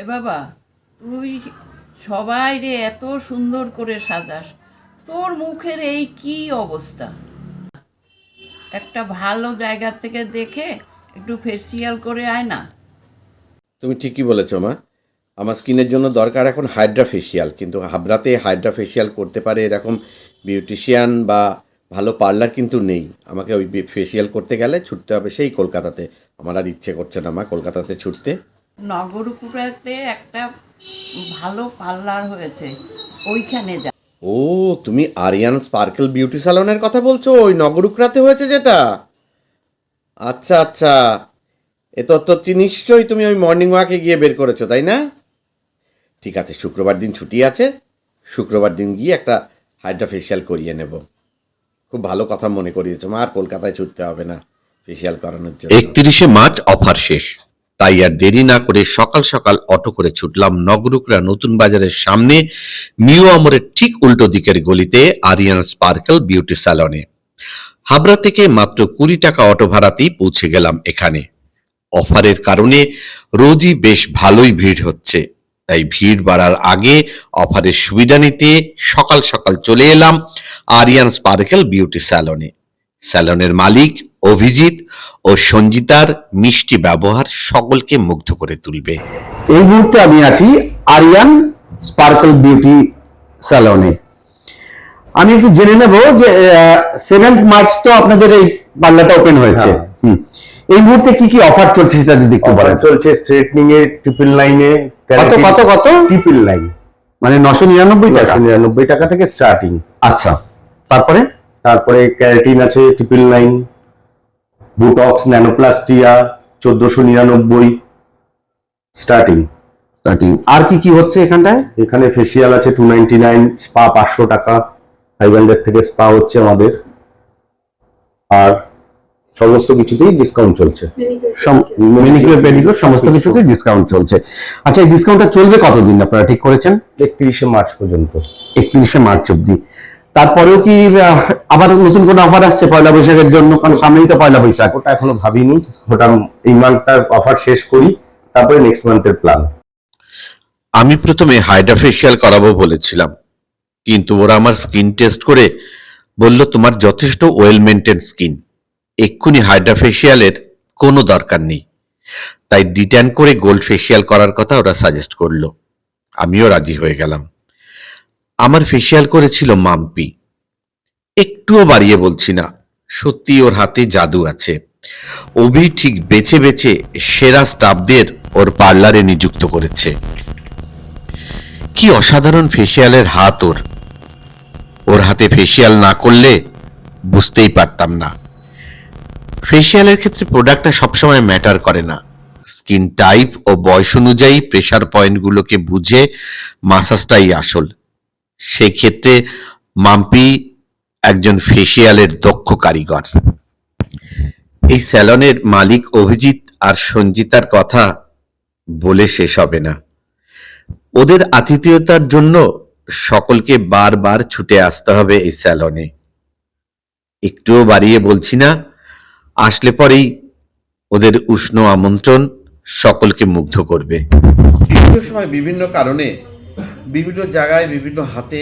এ বাবা, তুই সবাই রে এত সুন্দর করে সাজাস। তোর মুখের এই কি অবস্থা? একটা ভালো জায়গা থেকে দেখে একটু ফেসিয়াল করে আয় না। তুমি ঠিকই বলেছ মা। আমার স্কিনের জন্য দরকার এখন হাইড্রা ফেসিয়াল কিন্তু হাবড়াতে হাইড্রা ফেসিয়াল করতে পারে এরকম বিউটিশিয়ান বা ভালো পার্লার কিন্তু নেই। আমাকে ওই ফেসিয়াল করতে গেলে ছুটতে হবে সেই কলকাতাতে। আমার আর ইচ্ছে করছে না মা কলকাতাতে ছুটতে। নগরপুরাতে একটা ভালো পার্লার হয়েছে ওইখানে যা। ও তুমি আরিয়ান স্পার্কেল বিউটি স্যালনের কথা বলছো ওই নগরুকরাতে হয়েছে যেটা? আচ্ছা আচ্ছা। এ তথ্যটি নিশ্চয়ই তুমি ওই মর্নিং ওয়াকে গিয়ে বের করেছ তাই না? ঠিক আছে শুক্রবার দিন ছুটি আছে। শুক্রবার দিন গিয়ে একটা হাইড্রা ফেসিয়াল করিয়ে নেব। খুব ভালো কথা মনে করিয়েছো মা আর কলকাতায় ছুটতে হবে না ফেসিয়াল করানোর জন্য। একত্রিশে মার্চ অফার শেষ। তাই আর দেরি না করে সকাল সকাল অটো করে ছুটলাম নগরুকরা নতুন বাজারের সামনে নিউ আমরের ঠিক উল্টো দিকের গলিতে আরিয়ান স্পার্কেল বিউটি স্যালনে। হাবড়া থেকে মাত্র কুড়ি টাকা অটো ভাড়াতেই পৌঁছে গেলাম এখানে। অফারের কারণে রোজই বেশ ভালোই ভিড় হচ্ছে। তাই ভিড় বাড়ার আগে অফারের সুবিধা নিতে সকাল সকাল চলে এলাম আরিয়ান স্পার্কেল বিউটি স্যালনে। স্যালনের মালিক অভিজিৎ ও সঞ্জিতার মিষ্টি ব্যবহার সকলকে মুগ্ধ করে তুলবে। এই মুহূর্তে আমি আছি আরিয়ান স্পার্কল বিউটি স্যালনে। আমি একটু জেনে নেব যে সেভেন্থ মার্চ তো আপনাদের এই পার্লারটা ওপেন হয়েছে। হুম। এই মুহূর্তে কি কি অফার চলছে সেটা যদি একটু বলেন। চলছে স্ট্রেটনিং এ ট্রিপল লাইনে কত কত কত? ট্রিপল লাইন মানে নশো নিরানব্বই টাকা। নশো নিরানব্বই টাকা থেকে স্টার্টিং আচ্ছা। তারপরে? তারপরে ক্যারাটিন আছে ট্রিপল লাইন বুটক্স ন্যানোপ্লাস্টিয়া চোদ্দশো নিরানব্বই স্টার্টিং। স্টার্টিং আর কি কি হচ্ছে এখানটায়? এখানে ফেসিয়াল আছে টু নাইনটি নাইন স্পা পাঁচশো টাকা ফাইভ হান্ড্রেড থেকে স্পা হচ্ছে আমাদের। আর সমস্ত কিছুতেই ডিসকাউন্ট চলছে। মেনিকিউর পেডিকিউর সমস্ত কিছুতেই ডিসকাউন্ট চলছে। আচ্ছা এই ডিসকাউন্টটা চলবে কতদিন? আপনারা ঠিক করেছেন? একত্রিশে মার্চ পর্যন্ত। একত্রিশে মার্চ অব্দি তারপরেও কি আবার নতুন কোনো অফার আসছে পয়লা বৈশাখের জন্য? কারণ সামনেই তো পয়লা বৈশাখ। ওটা এখনও ভাবিনি। ওটা এই মান্থটার অফার শেষ করি তারপরে নেক্সট মান্থের প্ল্যান আমি প্রথমে হাইড্রা ফেসিয়াল করাবো বলেছিলাম কিন্তু ওরা আমার স্কিন টেস্ট করে বলল তোমার যথেষ্ট ওয়েল মেনটেন স্কিন এক্ষুনি হাইড্রা ফেসিয়ালের কোনো দরকার নেই। তাই ডিট্যান করে গোল্ড ফেসিয়াল করার কথা ওরা সাজেস্ট করল। আমিও রাজি হয়ে গেলাম। আমার ফেসিয়াল করেছিল মাম্পি। একটুও বাড়িয়ে বলছি না। সত্যি ওর হাতে জাদু আছে। অভি ঠিক বেছে বেছে সেরা স্টাফদের ওর পার্লারে নিযুক্ত করেছে। কি অসাধারণ ফেসিয়ালের হাত ওর। ওর হাতে ফেসিয়াল না করলে বুঝতেই পারতাম না। ফেসিয়ালের ক্ষেত্রে প্রোডাক্টটা সবসময় ম্যাটার করে না। স্কিন টাইপ ও বয়স অনুযায়ী প্রেশার পয়েন্টগুলোকে বুঝে মাসাজটাই আসল। সেক্ষেত্রে মাম্পি একজন ফেসিয়ালের দক্ষ কারিগর। এই স্যালনের মালিক অভিজিৎ আর সঞ্জিতার কথা বলে শেষ হবে না। ওদের আতিথেয়তার জন্য সকলকে বারবার ছুটে আসতে হবে এই স্যালনে। একটুও বাড়িয়ে বলছি না, আসলে পরেই ওদের উষ্ণ আমন্ত্রণ সকলকে মুগ্ধ করবে। বিভিন্ন সময় বিভিন্ন কারণে বিভিন্ন জায়গায়, বিভিন্ন হাতে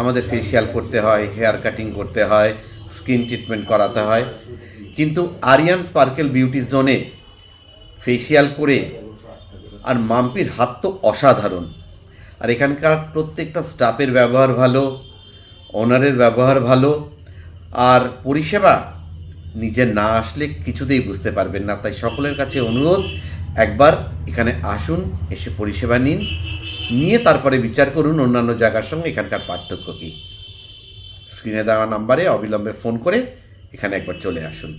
আমাদের ফেসিয়াল করতে হয় হেয়ার কাটিং করতে হয় স্কিন ট্রিটমেন্ট করাতে হয়। কিন্তু আরিয়ান স্পার্কেল বিউটি জোনে ফেসিয়াল করে আর মাম্পির হাত তো অসাধারণ। আর এখানকার প্রত্যেকটা স্টাফের ব্যবহার ভালো, ওনারের ব্যবহার ভালো, আর পরিষেবা নিজে না আসলে কিছুতেই বুঝতে পারবেন না। তাই সকলের কাছে অনুরোধ, একবার এখানে আসুন, এসে পরিষেবা নিন। নিয়ে তারপরে বিচার করুন অন্যান্য জায়গার সঙ্গে এখানকার পার্থক্য কী? স্ক্রিনে দেওয়া নাম্বারে অবিলম্বে ফোন করে এখানে একবার চলে আসুন।